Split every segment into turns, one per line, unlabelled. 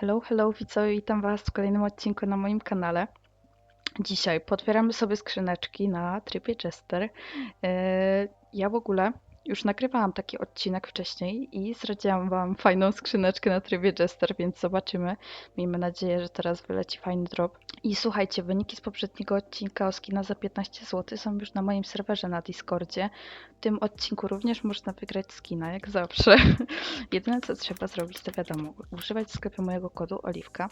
Hello, hello, widzowie, witam Was w kolejnym odcinku na moim kanale. Dzisiaj potwieramy sobie skrzyneczki na trybie Chester. E, Ja w ogóle już nagrywałam taki odcinek wcześniej i zdradziłam Wam fajną skrzyneczkę na trybie Jester, więc zobaczymy. Miejmy nadzieję, że teraz wyleci fajny drop. I słuchajcie, wyniki z poprzedniego odcinka o skina za 15 zł są już na moim serwerze na Discordzie. W tym odcinku również można wygrać skina, jak zawsze. Jedyne co trzeba zrobić, to wiadomo, używać w sklepie mojego kodu Oliwka.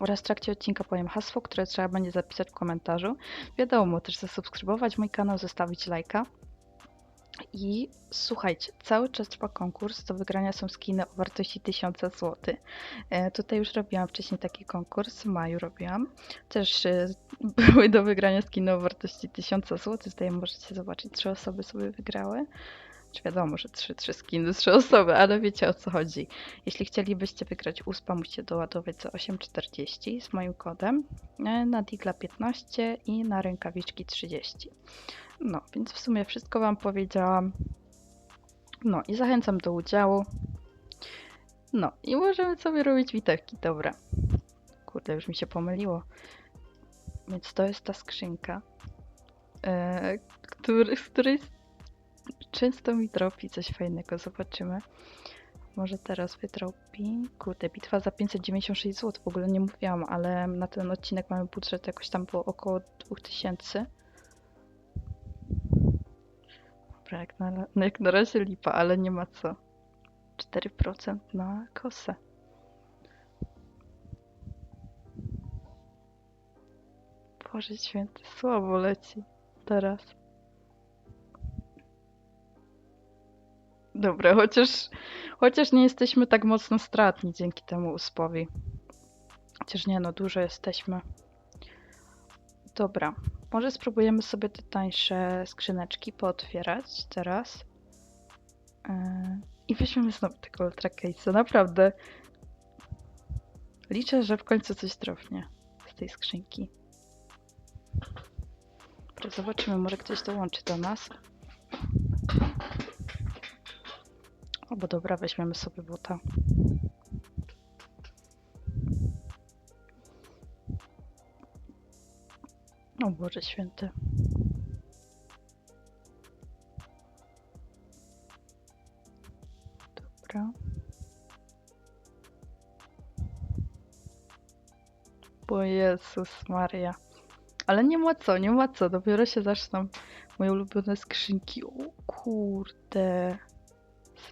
Oraz w trakcie odcinka powiem hasło, które trzeba będzie zapisać w komentarzu. Wiadomo, też zasubskrybować mój kanał, zostawić lajka. I słuchajcie, cały czas trwa konkurs. Do wygrania są skiny o wartości 1000 zł. E, tutaj już robiłam wcześniej taki konkurs, w maju robiłam. Też e, były do wygrania skiny o wartości 1000 zł. Tutaj możecie zobaczyć, trzy osoby sobie wygrały. Czy wiadomo, że trzy, trzy skiny, trzy osoby, ale wiecie o co chodzi. Jeśli chcielibyście wygrać USPA, musicie doładować za 8,40 z moim kodem e, na Digla 15 i na rękawiczki 30. No, więc w sumie wszystko Wam powiedziałam. No i zachęcam do udziału. No i możemy sobie robić witewki, dobra. Kurde, już mi się pomyliło. Więc to jest ta skrzynka, e, który, z której często mi dropi coś fajnego. Zobaczymy. Może teraz wydropi. Kurde, bitwa za 596 zł. W ogóle nie mówiłam, ale na ten odcinek mamy budżet jakoś tam było około 2000. Dobra, jak na, no jak na razie lipa, ale nie ma co. 4% na kosę. Boże święty, słabo leci teraz. Dobra, chociaż, chociaż nie jesteśmy tak mocno stratni dzięki temu uspowi. Chociaż nie no, dużo jesteśmy. Dobra, może spróbujemy sobie te tańsze skrzyneczki pootwierać teraz. Yy, I weźmiemy znowu tego Ultra naprawdę. Liczę, że w końcu coś trafnie z tej skrzynki. Dobra, zobaczymy, może ktoś dołączy do nas. O, bo dobra, weźmiemy sobie bota. O Boże święty. Dobra. Bo Jezus Maria. Ale nie ma co, nie ma co. Dopiero się zaczną moje ulubione skrzynki. O kurde.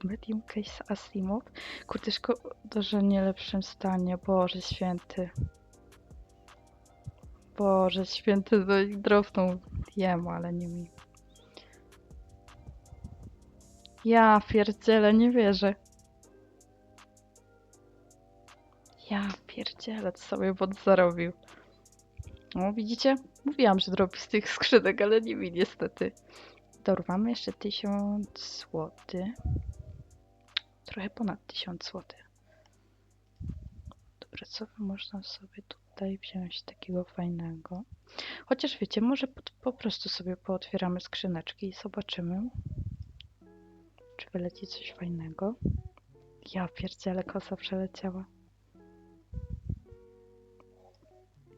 Medium Case Asimov. Kurde, szkoda, że nie lepszym stanie. Boże święty. Boże święty, no i drobną jem, ale nie mi. Ja pierdzielę, nie wierzę. Ja pierdzielę, co sobie bot zarobił. No widzicie? Mówiłam, że drobi z tych skrzynek, ale nie mi niestety. Dobra, mamy jeszcze 1000 zł. Trochę ponad 1000 zł. Dobra, co można sobie tutaj wziąć takiego fajnego? Chociaż wiecie, może po, po prostu sobie pootwieramy skrzyneczki i zobaczymy, czy wyleci coś fajnego. Ja pierdzielę, kosa przeleciała.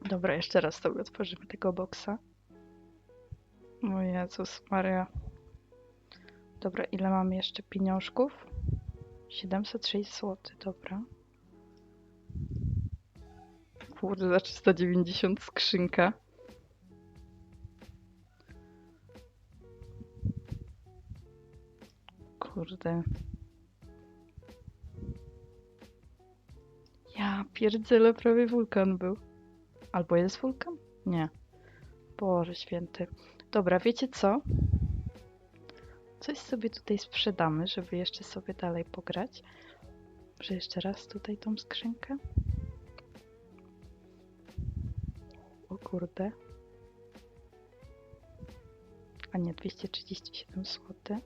Dobra, jeszcze raz sobie otworzymy tego boksa. O Jezus Maria. Dobra, ile mamy jeszcze pieniążków? 706 zł, dobra. Kurde, za 390 skrzynka. Kurde. Ja pierdzielę, prawie wulkan był. Albo jest wulkan? Nie. Boże święty. Dobra, wiecie co? Coś sobie tutaj sprzedamy, żeby jeszcze sobie dalej pograć. Może jeszcze raz tutaj tą skrzynkę? O kurde. A nie, 237 zł.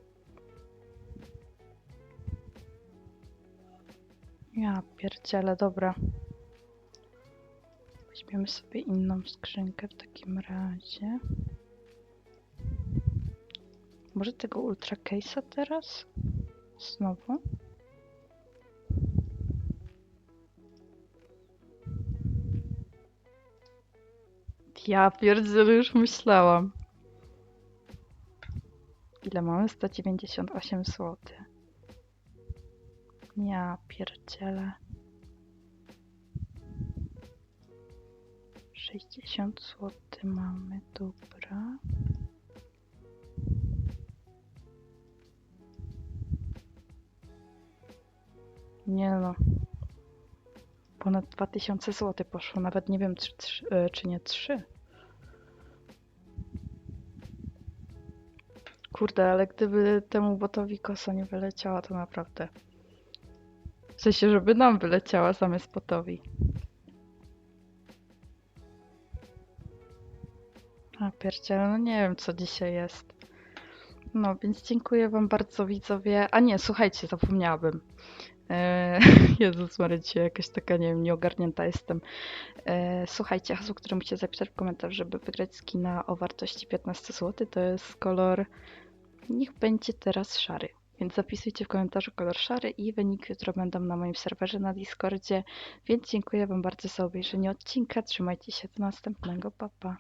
Ja pierdzielę, dobra. Weźmiemy sobie inną skrzynkę w takim razie. Może tego Ultra Case'a teraz? Znowu? Ja pierdzielę, już myślałam. Ile mamy? 198 zł. Ja pierdzielę. 60 zł mamy, dobra. Nie no. Ponad 2000 zł poszło, nawet nie wiem czy, czy, e, czy nie 3. Kurde, ale gdyby temu botowi kosa nie wyleciała, to naprawdę. W sensie, żeby nam wyleciała zamiast botowi. A pierdziele, no nie wiem co dzisiaj jest. No, więc dziękuję wam bardzo widzowie. A nie, słuchajcie, zapomniałabym. Eee, Jezus Maria, dzisiaj jakaś taka, nie wiem, nieogarnięta jestem. Eee, słuchajcie, hasło, które musicie zapisać w komentarzu, żeby wygrać skina o wartości 15 zł, to jest kolor, niech będzie teraz szary. Więc zapisujcie w komentarzu kolor szary i wyniki jutro będą na moim serwerze na Discordzie. Więc dziękuję wam bardzo za obejrzenie odcinka. Trzymajcie się do następnego. Pa, pa.